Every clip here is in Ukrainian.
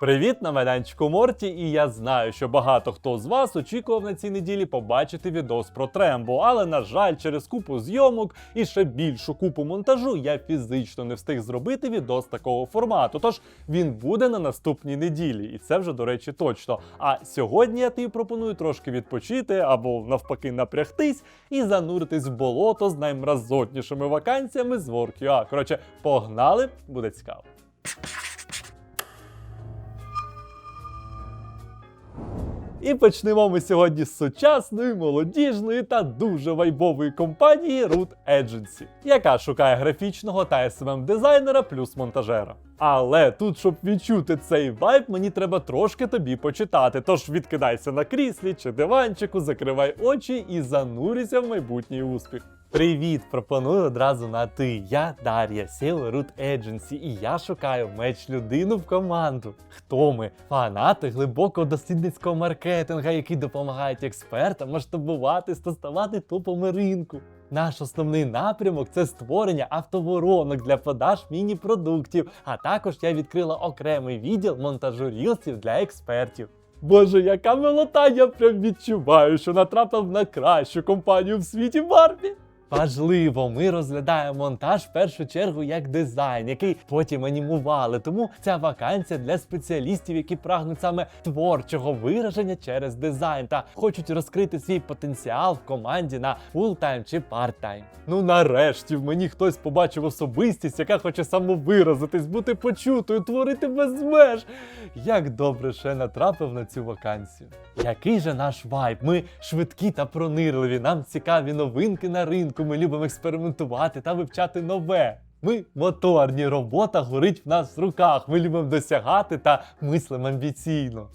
Привіт на майданчику Морті, і я знаю, що багато хто з вас очікував на цій неділі побачити відос про Трембо, але на жаль, через купу зйомок і ще більшу купу монтажу я фізично не встиг зробити відос такого формату. Тож він буде на наступній неділі, і це вже до речі точно. А сьогодні я тобі пропоную трошки відпочити або навпаки напрягтись і зануритись в болото з наймразотнішими вакансіями з WorkUA. Коротше, погнали, буде цікаво. І почнемо ми сьогодні з сучасної, молодіжної та дуже вайбової компанії Root Agency, яка шукає графічного та smm дизайнера плюс монтажера. Але тут, щоб відчути цей вайб, мені треба трошки тобі почитати. Тож відкидайся на кріслі чи диванчику, закривай очі і занурися в майбутній успіх. Привіт! Пропоную одразу на ти. Я Дар'я, SEO Root Agency, і я шукаю меч людину в команду. Хто ми? Фанати глибокого дослідницького маркетинга, які допомагають експертам масштабуватись та ставати топами ринку. Наш основний напрямок це створення автоворонок для продаж міні-продуктів. А також я відкрила окремий відділ монтажу рілсів для експертів. Боже, яка милота! Я прям відчуваю, що натрапив на кращу компанію в світі Барбі. Важливо, ми розглядаємо монтаж в першу чергу як дизайн, який потім анімували. Тому ця вакансія для спеціалістів, які прагнуть саме творчого вираження через дизайн та хочуть розкрити свій потенціал в команді на фултайм чи парттайм. Ну нарешті в мені хтось побачив особистість, яка хоче самовиразитись, бути почутою, творити без меж. Як добре, я натрапив на цю вакансію. Який же наш вайб? Ми швидкі та пронирливі. Нам цікаві новинки на ринку. Ми любимо експериментувати та вивчати нове. Ми моторні, робота горить в нас в руках. Ми любимо досягати та мислимо амбіційно.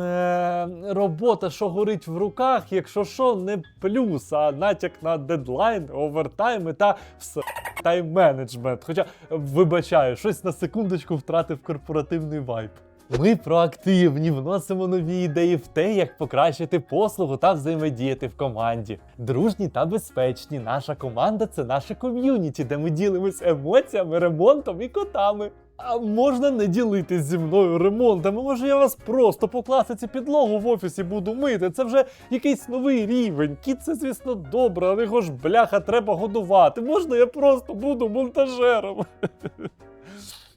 Е, робота, що горить в руках, якщо що, не плюс, а натяк на дедлайн, овертайми та все тайм-менеджмент. Хоча, вибачаю, щось на секундочку втратив корпоративний вайб. Ми проактивні, вносимо нові ідеї в те, як покращити послугу та взаємодіяти в команді. Дружні та безпечні. Наша команда це наше ком'юніті, де ми ділимось емоціями, ремонтом і котами. А можна не ділитись зі мною ремонтами? Може я вас просто по класиці підлогу в офісі буду мити? Це вже якийсь новий рівень. Кіт це, звісно, добре, але його ж бляха треба годувати. Можна я просто буду монтажером?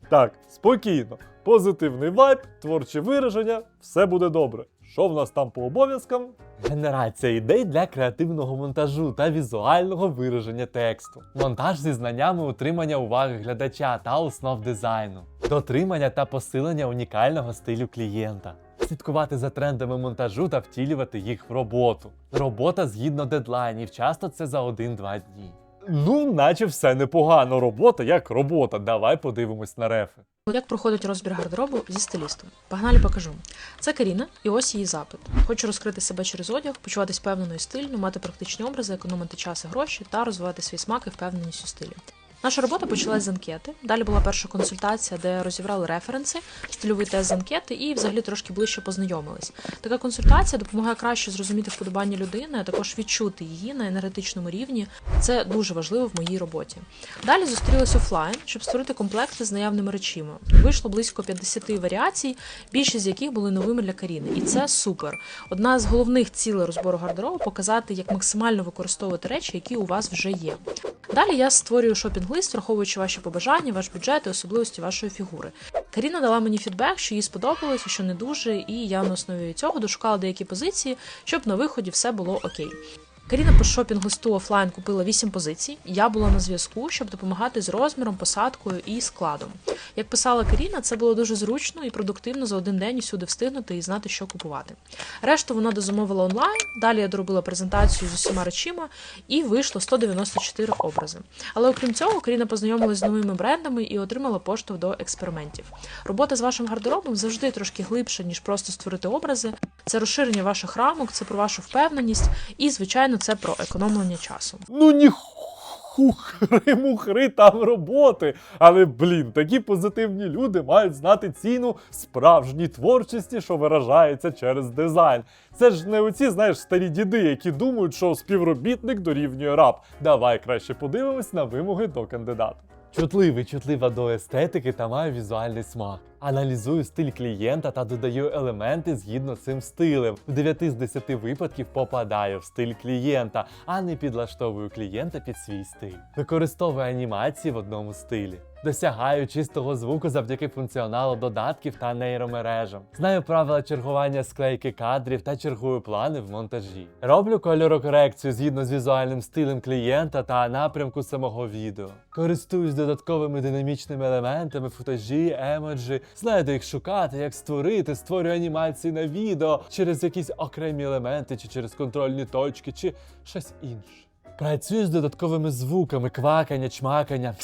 Так, спокійно. Позитивний вайб, творче вираження, все буде добре. Що в нас там по обов'язкам? Генерація ідей для креативного монтажу та візуального вираження тексту, монтаж зі знаннями утримання уваги глядача та основ дизайну, дотримання та посилення унікального стилю клієнта, слідкувати за трендами монтажу та втілювати їх в роботу. Робота згідно дедлайнів, часто це за 1-2 дні. Ну, наче все непогано. Робота як робота. Давай подивимось на рефи. Як проходить розбір гардеробу зі стилістом? Погнали покажу. Це Каріна, і ось її запит. Хочу розкрити себе через одяг, почуватись впевнено і стильно, мати практичні образи, економити час і гроші та розвивати свій смак і впевненість у стилі. Наша робота почалась з анкети. Далі була перша консультація, де розібрали референси, стильовий тест з анкети і взагалі трошки ближче познайомились. Така консультація допомагає краще зрозуміти вподобання людини, а також відчути її на енергетичному рівні. Це дуже важливо в моїй роботі. Далі зустрілись офлайн, щоб створити комплекти з наявними речима. Вийшло близько 50 варіацій, більшість з яких були новими для Каріни. І це супер. Одна з головних цілей розбору гардеробу показати, як максимально використовувати речі, які у вас вже є. Далі я створюю шопінг-лист, враховуючи ваші побажання, ваш бюджет і особливості вашої фігури. Каріна дала мені фідбек, що їй сподобалось, що не дуже, і я на основі цього дошукала деякі позиції, щоб на виході все було окей. Каріна по шопінг-листу офлайн купила 8 позицій. Я була на зв'язку, щоб допомагати з розміром, посадкою і складом. Як писала Каріна, це було дуже зручно і продуктивно за один день усюди встигнути і знати, що купувати. Решту вона дозамовила онлайн. Далі я доробила презентацію з усіма речима і вийшло 194 образи. Але окрім цього, Каріна познайомилася з новими брендами і отримала поштовх до експериментів. Робота з вашим гардеробом завжди трошки глибша, ніж просто створити образи. Це розширення ваших рамок, це про вашу впевненість і, звичайно, це про економлення часу. Ну ні хухри мухри там роботи. Але блін, такі позитивні люди мають знати ціну справжній творчості, що виражається через дизайн. Це ж не оці, знаєш, старі діди, які думають, що співробітник дорівнює раб. Давай краще подивимось на вимоги до кандидата. Чутливий, чутлива до естетики та має візуальний смак. Аналізую стиль клієнта та додаю елементи згідно цим стилем. В 9 з 10 випадків попадаю в стиль клієнта, а не підлаштовую клієнта під свій стиль. Використовую анімації в одному стилі. Досягаю чистого звуку завдяки функціоналу додатків та нейромережам. Знаю правила чергування склейки кадрів та чергую плани в монтажі. Роблю кольорокорекцію згідно з візуальним стилем клієнта та напрямку самого відео. Користуюсь додатковими динамічними елементами, футажі, емоджі, знаю, де їх шукати, як створити, створюю анімації на відео через якісь окремі елементи, чи через контрольні точки, чи щось інше. Працюю з додатковими звуками, квакання, чмакання.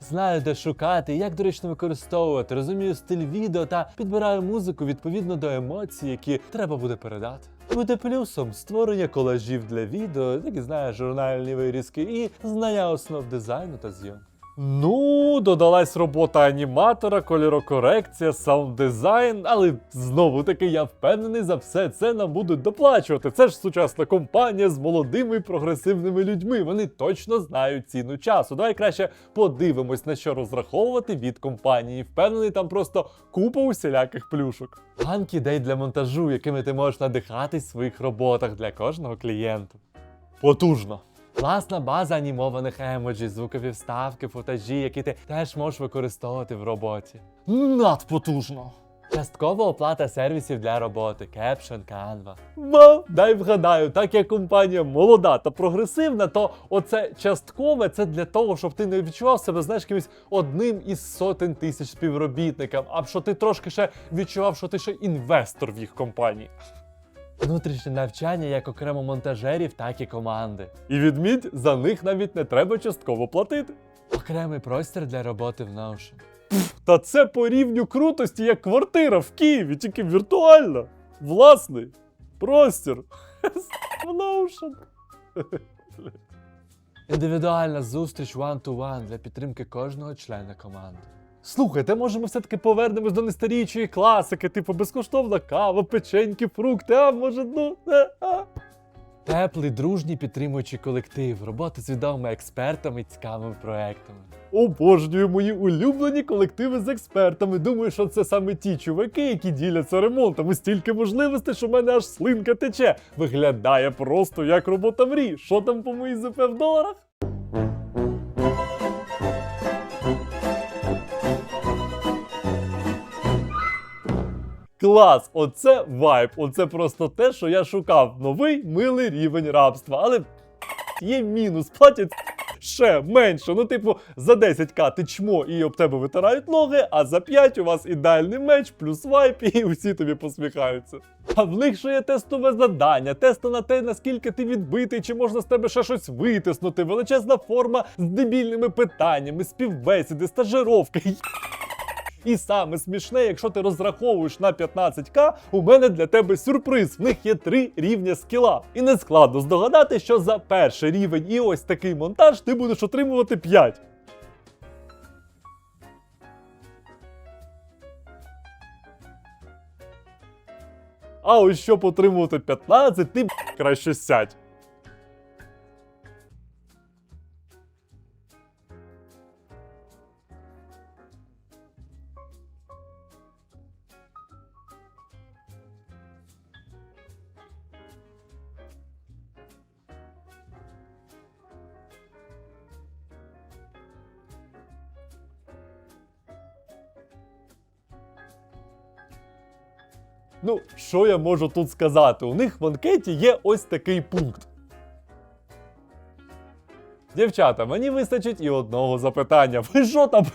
Знаю, де шукати як доречно використовувати, розумію стиль відео та підбираю музику відповідно до емоцій, які треба буде передати. Буде плюсом створення колажів для відео, так і знаю, журнальні вирізки і знання основ дизайну та зйомки. Ну, додалась робота аніматора, кольорокорекція, саунд-дизайн, але знову таки я впевнений, за все це нам будуть доплачувати. Це ж сучасна компанія з молодими прогресивними людьми. Вони точно знають ціну часу. Давай краще подивимось, на що розраховувати від компанії. Впевнений, там просто купа усіляких плюшок. Банк ідей для монтажу, якими ти можеш надихатись в своїх роботах для кожного клієнта. Потужно. Класна база анімованих емоджі, звукові вставки, футажі, які ти теж можеш використовувати в роботі. Надпотужно! Часткова оплата сервісів для роботи, Caption, Canva. Ма, дай вгадаю, так як компанія молода та прогресивна, то оце часткове це для того, щоб ти не відчував себе, знаєш, якимось одним із сотень тисяч співробітників, а що ти трошки ще відчував, що ти ще інвестор в їх компанії. Внутрішнє навчання як окремо монтажерів, так і команди. І відмідь, за них навіть не треба частково платити. Окремий простір для роботи в Notion. Та це по рівню крутості, як квартира в Києві, тільки віртуальна. Власний простір. В Notion. Індивідуальна зустріч one-to-one для підтримки кожного члена команди. Слухайте, може ми все-таки повернемось до нестаріючої класики, типу безкоштовна кава, печеньки, фрукти, а може, ну. е. Теплий, дружній підтримуючий колектив, робота з відомими експертами і цікавими проектами. Обожнюю мої улюблені колективи з експертами. Думаю, що це саме ті чуваки, які діляться ремонтом. І стільки можливостей, що в мене аж слинка тече. Виглядає просто як робота мрій. Що там по моїй ЗП в доларах? Клас! Оце вайб. Оце просто те, що я шукав. Новий милий рівень рабства. Але є мінус, платять ще менше. Ну, типу, за 10к ти чмо і об тебе витирають ноги, а за 5 у вас ідеальний меч, плюс вайп, і усі тобі посміхаються. А в них ще є тестове завдання, тести на те, наскільки ти відбитий, чи можна з тебе ще щось витиснути, величезна форма з дебільними питаннями, співбесіди, стажировки. І саме смішне, якщо ти розраховуєш на 15к, у мене для тебе сюрприз. В них є три рівня скіла. І не складно здогадати, що за перший рівень і ось такий монтаж ти будеш отримувати 5. А ось щоб отримувати 15, ти краще сядь. Ну, що я можу тут сказати? У них в анкеті є ось такий пункт. Дівчата, мені вистачить і одного запитання. Ви що там.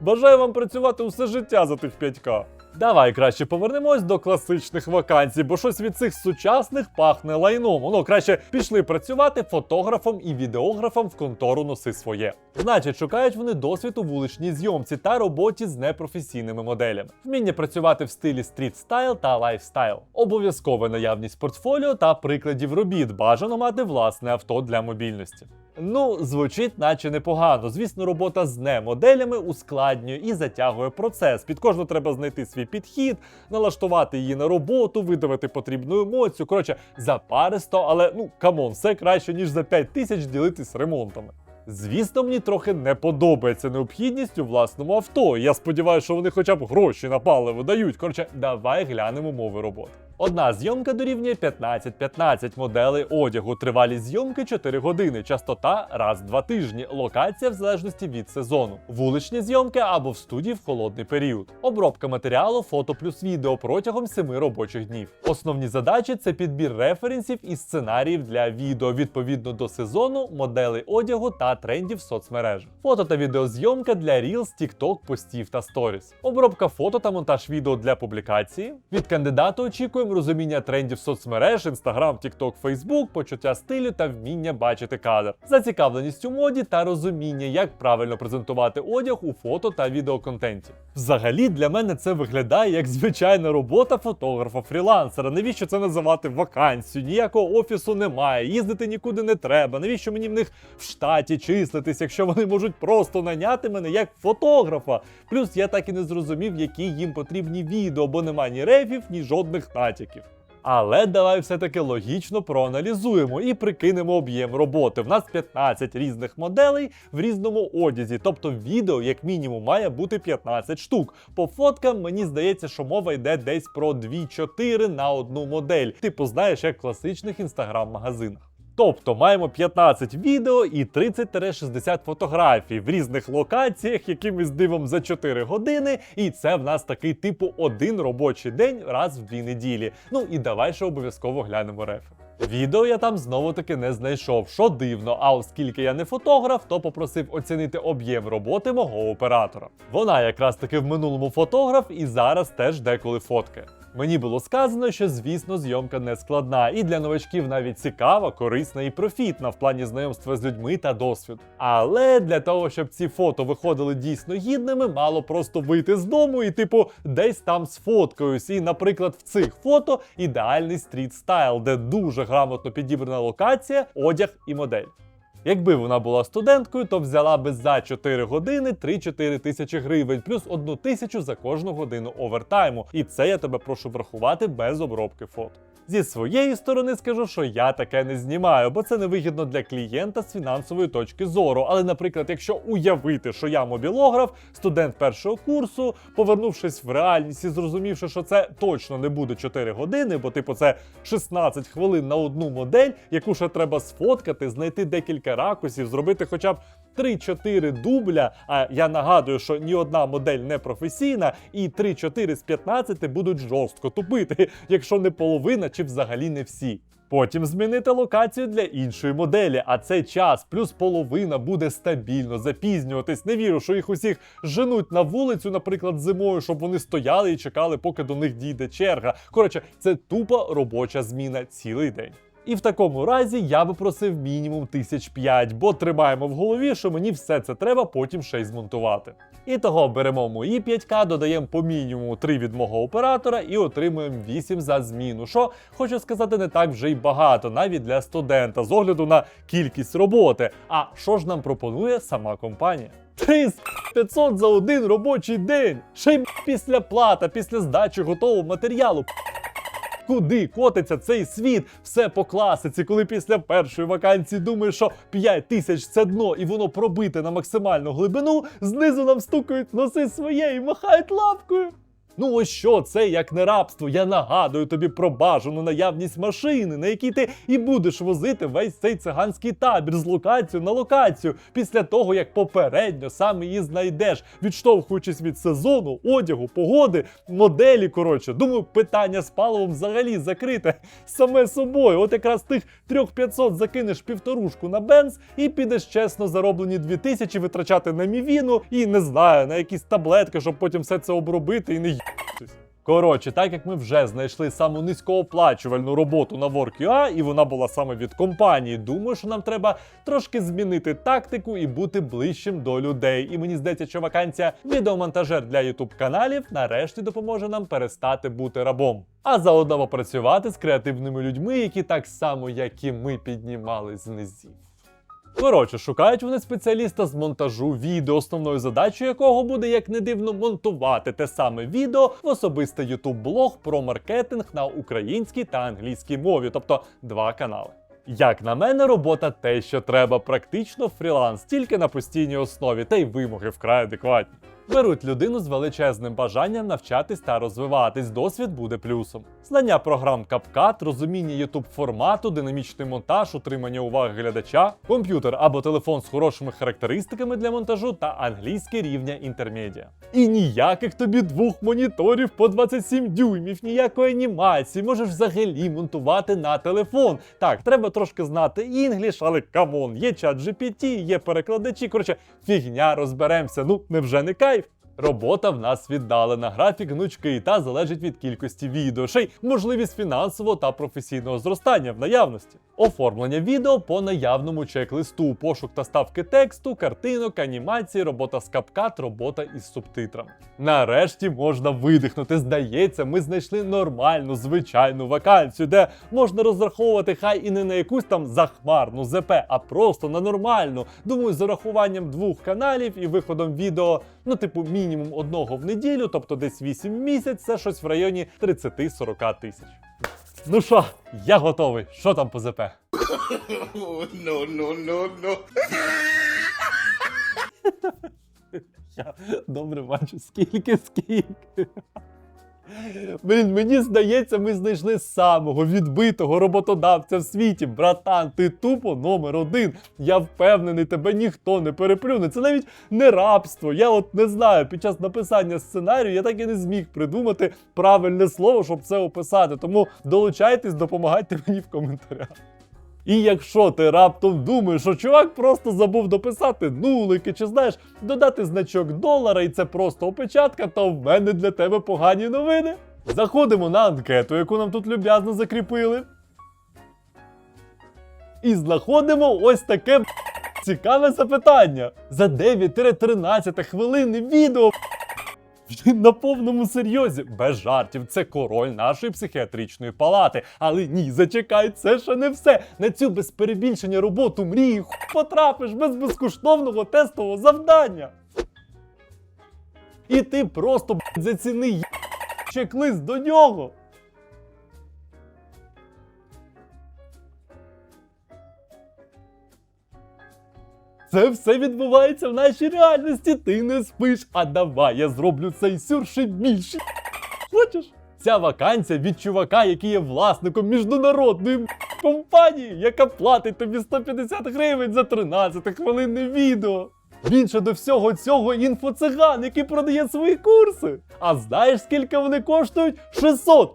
Бажаю вам працювати усе життя за тих 5к. Давай краще повернемось до класичних вакансій, бо щось від цих сучасних пахне лайном. Ну, краще пішли працювати фотографом і відеографом в контору носи своє. Значить, шукають вони досвід у вуличній зйомці та роботі з непрофесійними моделями, вміння працювати в стилі стріт-стайл та лайфстайл, обов'язкова наявність портфоліо та прикладів робіт. Бажано мати власне авто для мобільності. Ну, звучить, наче непогано. Звісно, робота з не-моделями ускладнює і затягує процес. Під кожну треба знайти свій підхід, налаштувати її на роботу, видавати потрібну емоцію. Коротше, запаристо, але ну камон, все краще, ніж за 5 тисяч ділитись ремонтами. Звісно, мені трохи не подобається необхідність у власному авто. Я сподіваюся, що вони хоча б гроші на паливо дають. Коротше, давай глянемо умови роботи. Одна зйомка дорівнює 15-15 моделей одягу. Тривалість зйомки 4 години, частота раз в два тижні. Локація в залежності від сезону. Вуличні зйомки або в студії в холодний період. Обробка матеріалу, фото плюс відео протягом 7 робочих днів. Основні задачі це підбір референсів і сценаріїв для відео відповідно до сезону, моделей одягу та трендів в соцмережах. Фото та відеозйомка для Reels, TikTok, постів та сторіс. Обробка фото та монтаж відео для публікації. Від кандидата очікуємо розуміння трендів соцмереж, Instagram, TikTok, Facebook, почуття стилю та вміння бачити кадр, зацікавленість у моді та розуміння, як правильно презентувати одяг у фото та відеоконтенті. Взагалі для мене це виглядає як звичайна робота фотографа-фрілансера. Навіщо це називати вакансію? Ніякого офісу немає, їздити нікуди не треба. Навіщо мені в них в штаті числитись, якщо вони можуть просто наняти мене як фотографа? Плюс я так і не зрозумів, які їм потрібні відео, бо нема ні рефів, ні жодних натяків. Але давай все-таки логічно проаналізуємо і прикинемо об'єм роботи. В нас 15 різних моделей в різному одязі, тобто відео, як мінімум, має бути 15 штук. По фоткам мені здається, що мова йде десь про 2-4 на одну модель. Типу, знаєш, як в класичних інстаграм-магазинах. Тобто маємо 15 відео і 30-60 фотографій в різних локаціях, якимось дивом за 4 години. І це в нас такий типу один робочий день раз в дві неділі. Ну і давай ще обов'язково глянемо рефи. Відео я там знову таки не знайшов, що дивно. А оскільки я не фотограф, то попросив оцінити об'єм роботи мого оператора. Вона якраз таки в минулому фотограф і зараз теж деколи фоткає. Мені було сказано, що звісно зйомка не складна, і для новачків навіть цікава, корисна і профітна в плані знайомства з людьми та досвіду. Але для того, щоб ці фото виходили дійсно гідними, мало просто вийти з дому і, типу, десь там сфоткаюсь. І, наприклад, в цих фото ідеальний стріт стайл, де дуже грамотно підібрана локація, одяг і модель. Якби вона була студенткою, то взяла би за 4 години 3-4 тисячі гривень, плюс 1 тисячу за кожну годину овертайму. І це я тебе прошу врахувати без обробки фото. Зі своєї сторони скажу, що я таке не знімаю, бо це невигідно для клієнта з фінансової точки зору. Але, наприклад, якщо уявити, що я мобілограф, студент першого курсу, повернувшись в реальність і зрозумівши, що це точно не буде 4 години, бо типу це 16 хвилин на одну модель, яку ще треба сфоткати, знайти декілька ракурсів, зробити хоча б 3-4 дубля. А я нагадую, що ні одна модель не професійна, і 3-4 з 15 будуть жорстко тупити, якщо не половина чи взагалі не всі. Потім змінити локацію для іншої моделі, а цей час плюс половина буде стабільно запізнюватись. Не вірю, що їх усіх женуть на вулицю, наприклад, зимою, щоб вони стояли і чекали, поки до них дійде черга. Коротше, це тупа робоча зміна цілий день. І в такому разі я би просив мінімум тисяч п'ять, бо тримаємо в голові, що мені все це треба потім ще й змонтувати. І того беремо мої 5К, додаємо по мінімуму 3 від мого оператора і отримуємо 8 за зміну. Що хочу сказати, не так вже й багато, навіть для студента, з огляду на кількість роботи. А що ж нам пропонує сама компанія? 500 за один робочий день. Ще й після плата, після здачі готового матеріалу. Куди котиться цей світ? Все по класиці, коли після першої вакансії думаєш, що 5 тисяч це дно і воно пробите на максимальну глибину, знизу нам стукають носи своє і махають лапкою. Ну ось що це як не рабство. Я нагадую тобі про бажану наявність машини, на якій ти і будеш возити весь цей циганський табір з локацію на локацію, після того як попередньо сам її знайдеш, відштовхуючись від сезону, одягу, погоди, моделі. Коротше, думаю, питання з паливом взагалі закрите саме собою. От якраз тих 3500 закинеш півторушку на бенз і підеш чесно зароблені 2000 витрачати на мівіну і не знаю, на якісь таблетки, щоб потім все це обробити і не. Коротше, так як ми вже знайшли саму низькооплачувальну роботу на Work.ua, і вона була саме від компанії, думаю, що нам треба трошки змінити тактику і бути ближчим до людей. І мені здається, що вакансія відеомонтажер для YouTube каналів нарешті допоможе нам перестати бути рабом. А заодно попрацювати з креативними людьми, які так само, як і ми, піднімались з низів. Коротше, шукають вони спеціаліста з монтажу відео, основною задачею якого буде, як не дивно, монтувати те саме відео в особистий YouTube блог про маркетинг на українській та англійській мові, тобто два канали. Як на мене, робота те, що треба, практично фріланс, тільки на постійній основі, та й вимоги вкрай адекватні. Беруть людину з величезним бажанням навчатись та розвиватись, досвід буде плюсом. Знання програм CapCut, розуміння YouTube формату, динамічний монтаж, утримання уваги глядача, комп'ютер або телефон з хорошими характеристиками для монтажу та англійський рівня інтермедіа. І ніяких тобі двох моніторів по 27 дюймів, ніякої анімації, можеш взагалі монтувати на телефон. Так, треба трошки знати інгліш, але камон, є чат GPT, є перекладачі. Коротше, фігня розберемося. Ну, невже не кайф? Робота в нас віддалена, графік гнучкий та залежить від кількості відео, ще й можливість фінансового та професійного зростання в наявності. Оформлення відео по наявному чек-листу, пошук та ставки тексту, картинок, анімації, робота з капкат, робота із субтитрами. Нарешті можна видихнути. Здається, ми знайшли нормальну звичайну вакансію, де можна розраховувати хай і не на якусь там захмарну ЗП, а просто на нормальну. Думаю, з урахуванням двох каналів і виходом відео, ну, типу, мінімум одного в неділю, тобто десь 8 в місяць, це щось в районі 30-40 тисяч. Ну що, я готовий. Що там по ЗП? No, no, no, no. Я добре бачу, скільки, скільки. Блін, мені здається, ми знайшли самого відбитого роботодавця в світі. Братан, ти тупо номер один. Я впевнений, тебе ніхто не переплюне. Це навіть не рабство. Я от не знаю, під час написання сценарію я так і не зміг придумати правильне слово, щоб це описати. Тому долучайтесь, допомагайте мені в коментарях. І якщо ти раптом думаєш, що чувак просто забув дописати нулики, чи знаєш, додати значок долара, і це просто опечатка, то в мене для тебе погані новини. Заходимо на анкету, яку нам тут люб'язно закріпили. І знаходимо ось таке цікаве запитання. За 9-13 хвилини відео на повному серйозі, без жартів, це король нашої психіатричної палати. Але ні, зачекай, це ще не все. На цю без перебільшення роботу мрії ху потрапиш без безкоштовного тестового завдання. І ти просто б**, заціни чек-лист до нього. Це все відбувається в нашій реальності. Ти не спиш. А давай я зроблю цей сюр ще більше. Хочеш? Ця вакансія від чувака, який є власником міжнародної компанії, яка платить тобі 150 гривень за 13 хвилинне відео. Він ще до всього цього інфоциган, який продає свої курси. А знаєш, скільки вони коштують? 600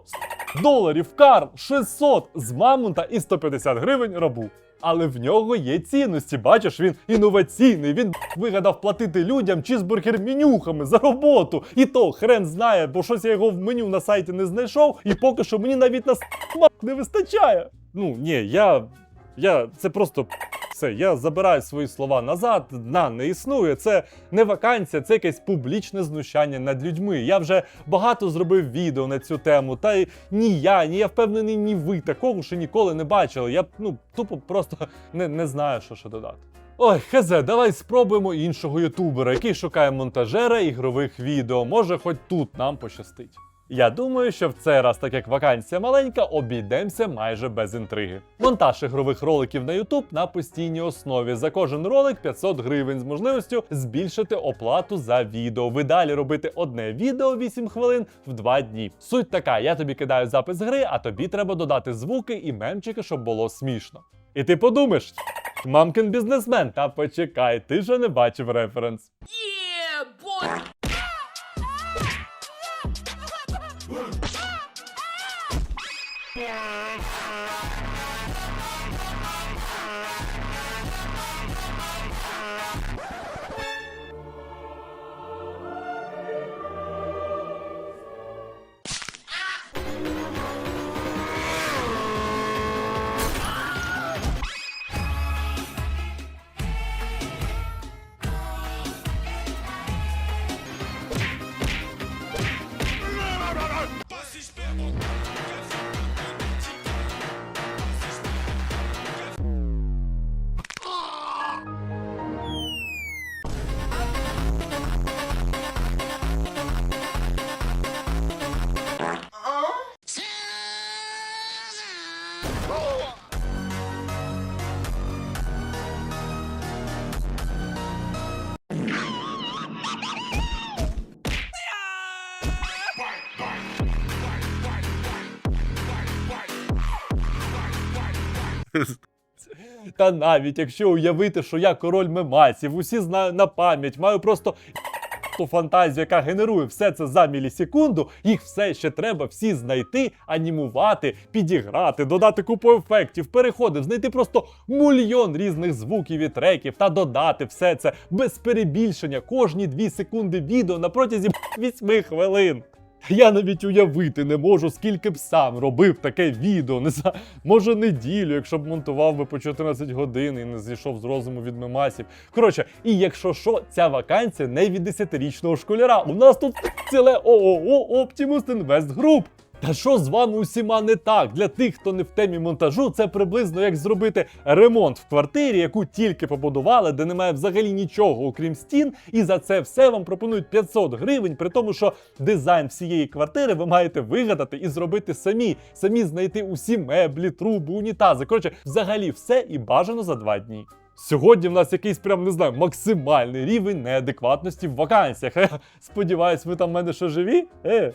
доларів Карл, 600 з мамонта і 150 гривень рабу. Але в нього є цінності. Бачиш, він інноваційний. Він вигадав платити людям чізбургер менюхами за роботу. І то хрен знає, бо щось я його в меню на сайті не знайшов, і поки що мені навіть на смак не вистачає. Ну ні, я. Я це просто все. Я забираю свої слова назад. Дна не існує. Це не вакансія, це якесь публічне знущання над людьми. Я вже багато зробив відео на цю тему. Та й ні я, ні я впевнений, ні ви такого ще ніколи не бачили. Я ну тупо просто не, не знаю, що ще додати. Ой, хезе, давай спробуємо іншого ютубера, який шукає монтажера ігрових відео. Може, хоч тут нам пощастить. Я думаю, що в цей раз, так як вакансія маленька, обійдемося майже без інтриги. Монтаж ігрових роликів на YouTube на постійній основі. За кожен ролик 500 гривень з можливістю збільшити оплату за відео. Ви далі робити одне відео 8 хвилин в 2 дні. Суть така: я тобі кидаю запис гри, а тобі треба додати звуки і мемчики, щоб було смішно. І ти подумаєш, мамкин бізнесмен, та почекай, ти же не бачив референс. Yeah. Та навіть якщо уявити, що я король мемасів, усі знаю на пам'ять, маю просто ту фантазію, яка генерує все це за мілісекунду, їх все ще треба всі знайти, анімувати, підіграти, додати купу ефектів, переходів, знайти просто мільйон різних звуків і треків та додати все це без перебільшення кожні дві секунди відео на протязі 8 хвилин. Я навіть уявити не можу, скільки б сам робив таке відео. Не знаю, може неділю, якщо б монтував би по 14 годин і не зійшов з розуму від мемасів. Коротше, і якщо що, ця вакансія не від 10-річного школяра. У нас тут ціле ООО Optimus Invest Group. Та що з вами усіма не так? Для тих, хто не в темі монтажу, це приблизно як зробити ремонт в квартирі, яку тільки побудували, де немає взагалі нічого, окрім стін, і за це все вам пропонують 500 гривень, при тому, що дизайн всієї квартири ви маєте вигадати і зробити самі, самі знайти усі меблі, труби, унітази. Коротше, взагалі все і бажано за два дні. Сьогодні в нас якийсь прям не знаю максимальний рівень неадекватності в вакансіях. Е, Сподіваюсь, ви там в мене ще живі? Е.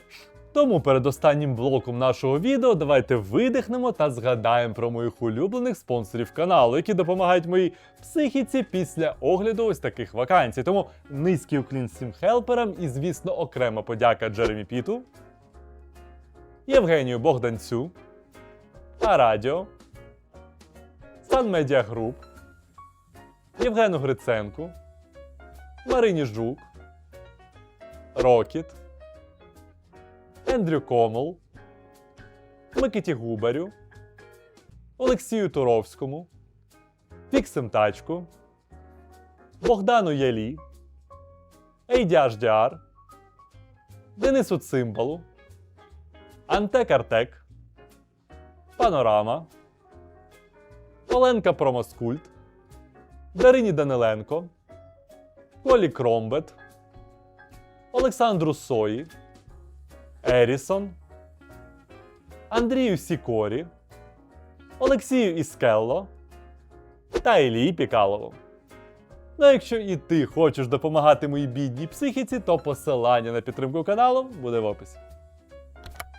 Тому перед останнім блоком нашого відео давайте видихнемо та згадаємо про моїх улюблених спонсорів каналу, які допомагають моїй психіці після огляду ось таких вакансій. Тому низький уклін всім хелперам і, звісно, окрема подяка Джеремі Піту, Євгенію Богданцю, Арадіо, Сан Медіа Груп, Євгену Гриценку, Марині Жук, Рокіт. Ендрю Комел, Микиті Губарю, Олексію Туровському, Фіксим Тачку, Богдану Ялі, Ейді Аждіар, Денису Цимбалу, Антек Артек, Панорама, Оленка Промоскульт, Дарині Даниленко, Колі Кромбет, Олександру Сої. Ерісон, Андрію Сікорі, Олексію Іскелло та Ілії Пікалову. Ну, а якщо і ти хочеш допомагати моїй бідній психіці, то посилання на підтримку каналу буде в описі.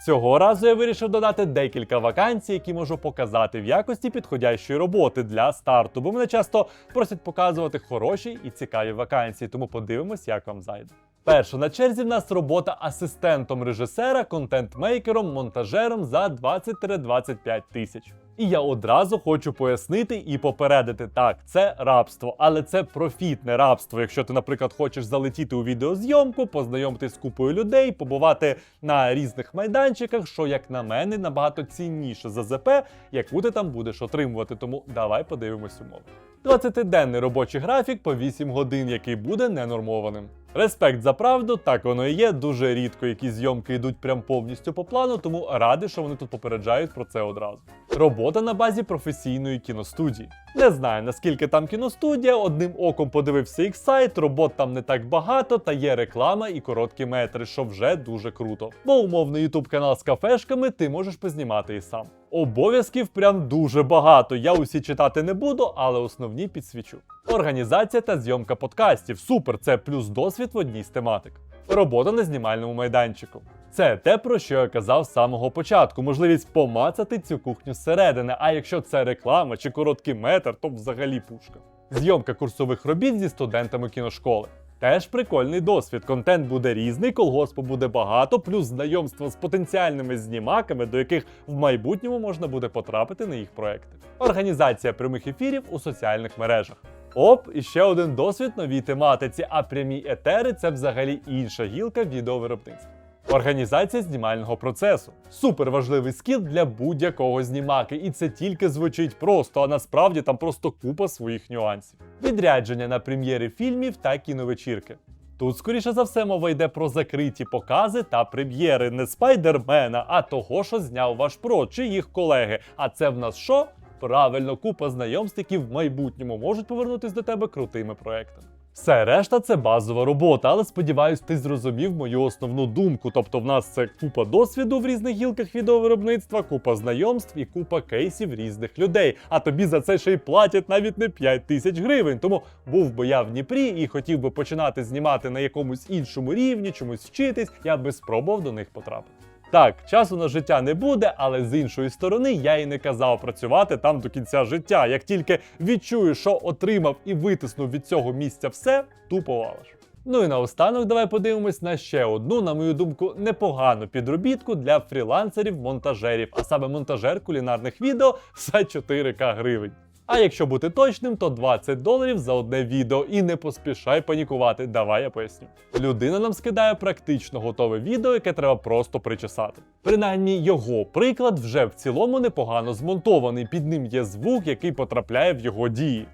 Цього разу я вирішив додати декілька вакансій, які можу показати в якості підходящої роботи для старту, бо мене часто просять показувати хороші і цікаві вакансії, тому подивимось, як вам зайде. Перше, на черзі в нас робота асистентом режисера, контент-мейкером, монтажером за 20-25 тисяч. І я одразу хочу пояснити і попередити, так, це рабство, але це профітне рабство. Якщо ти, наприклад, хочеш залетіти у відеозйомку, познайомитись з купою людей, побувати на різних майданчиках, що, як на мене, набагато цінніше за ЗП, яку ти там будеш отримувати. Тому давай подивимось умови. 20-денний робочий графік по 8 годин, який буде ненормованим. Респект за правду, так воно і є. Дуже рідко якісь зйомки йдуть прям повністю по плану, тому радий, що вони тут попереджають про це одразу. Робота на базі професійної кіностудії. Не знаю наскільки там кіностудія, одним оком подивився їх сайт, робот там не так багато, та є реклама і короткі метри, що вже дуже круто. Бо умовний ютуб канал з кафешками ти можеш познімати і сам. Обов'язків прям дуже багато. Я усі читати не буду, але основні підсвічу. Організація та зйомка подкастів. Супер, це плюс досвід в одній з тематик. Робота на знімальному майданчику. Це те, про що я казав з самого початку. Можливість помацати цю кухню зсередини. А якщо це реклама чи короткий метр, то взагалі пушка. Зйомка курсових робіт зі студентами кіношколи. Теж прикольний досвід. Контент буде різний, колгоспу буде багато, плюс знайомство з потенціальними знімаками, до яких в майбутньому можна буде потрапити на їх проекти. Організація прямих ефірів у соціальних мережах. Оп, і ще один досвід новій тематиці, а прямі етери це взагалі інша гілка відеовиробництва. Організація знімального процесу супер важливий скіл для будь-якого знімаки, і це тільки звучить просто, а насправді там просто купа своїх нюансів. Відрядження на прем'єри фільмів та кіновечірки. Тут, скоріше за все, мова йде про закриті покази та прем'єри не спайдермена, а того, що зняв ваш про чи їх колеги. А це в нас що? Правильно, купа знайомств, які в майбутньому можуть повернутись до тебе крутими проектами. Все решта це базова робота, але сподіваюсь, ти зрозумів мою основну думку. Тобто, в нас це купа досвіду в різних гілках відеовиробництва, купа знайомств і купа кейсів різних людей. А тобі за це ще й платять навіть не 5 тисяч гривень. Тому був би я в Дніпрі і хотів би починати знімати на якомусь іншому рівні, чомусь вчитись, я би спробував до них потрапити. Так, часу на життя не буде, але з іншої сторони я і не казав працювати там до кінця життя. Як тільки відчую, що отримав і витиснув від цього місця все, тупо валиш. Ну і наостанок давай подивимось на ще одну, на мою думку, непогану підробітку для фрілансерів-монтажерів, а саме монтажер кулінарних відео за 4К гривень. А якщо бути точним, то 20 доларів за одне відео. І не поспішай панікувати. Давай я поясню. Людина нам скидає практично готове відео, яке треба просто причесати. Принаймні, його приклад вже в цілому непогано змонтований. Під ним є звук, який потрапляє в його дії.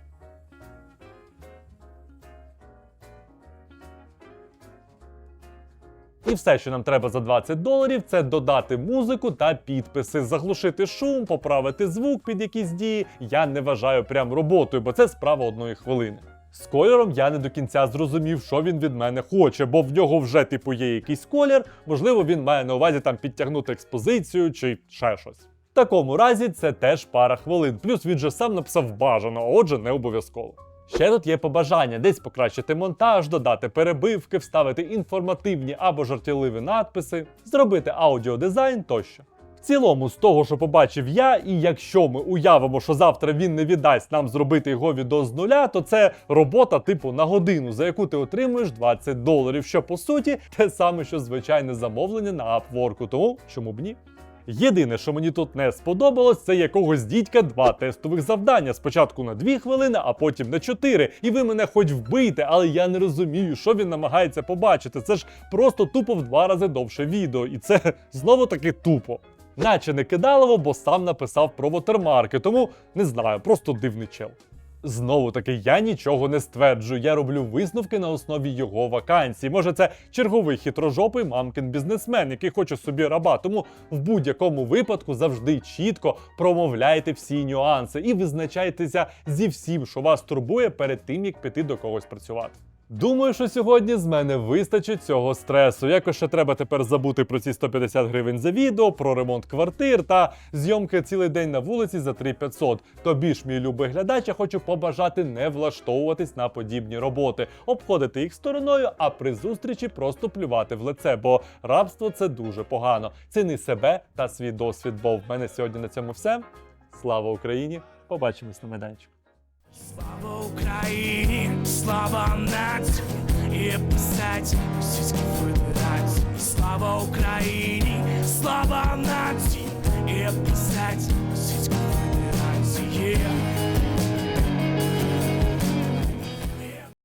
І все, що нам треба за 20 доларів, це додати музику та підписи, заглушити шум, поправити звук під якісь дії. Я не вважаю прям роботою, бо це справа одної хвилини. З кольором я не до кінця зрозумів, що він від мене хоче, бо в нього вже типу є якийсь колір. Можливо, він має на увазі там підтягнути експозицію чи ще щось. В такому разі це теж пара хвилин. Плюс він же сам написав бажано, а отже, не обов'язково. Ще тут є побажання десь покращити монтаж, додати перебивки, вставити інформативні або жартівливі надписи, зробити аудіодизайн тощо. В цілому, з того, що побачив я, і якщо ми уявимо, що завтра він не віддасть нам зробити його відео з нуля, то це робота типу на годину, за яку ти отримуєш 20 доларів, що по суті те саме, що звичайне замовлення на Upwork, тому чому б ні? Єдине, що мені тут не сподобалось, це якогось дідька два тестових завдання. Спочатку на 2 хвилини, а потім на 4. І ви мене хоч вбийте, але я не розумію, що він намагається побачити. Це ж просто тупо в два рази довше відео, і це знову таки тупо. Наче не кидалово, бо сам написав про вотермарки, тому не знаю, просто дивний чел. Знову таки, я нічого не стверджую. Я роблю висновки на основі його вакансій. Може, це черговий хитрожопий мамкин бізнесмен, який хоче собі раба. Тому в будь-якому випадку завжди чітко промовляйте всі нюанси і визначайтеся зі всім, що вас турбує перед тим, як піти до когось працювати. Думаю, що сьогодні з мене вистачить цього стресу. Якось ще треба тепер забути про ці 150 гривень за відео, про ремонт квартир та зйомки цілий день на вулиці за 3500. Тобі ж, мій любий глядач, я хочу побажати не влаштовуватись на подібні роботи, обходити їх стороною, а при зустрічі просто плювати в лице, бо рабство це дуже погано. Ціни себе та свій досвід. Бо в мене сьогодні на цьому все. Слава Україні! Побачимось на майданчику. Слава Україні, слава нації, і писать російську федерацію. Слава Україні, слава нації, і писать російську федерацію.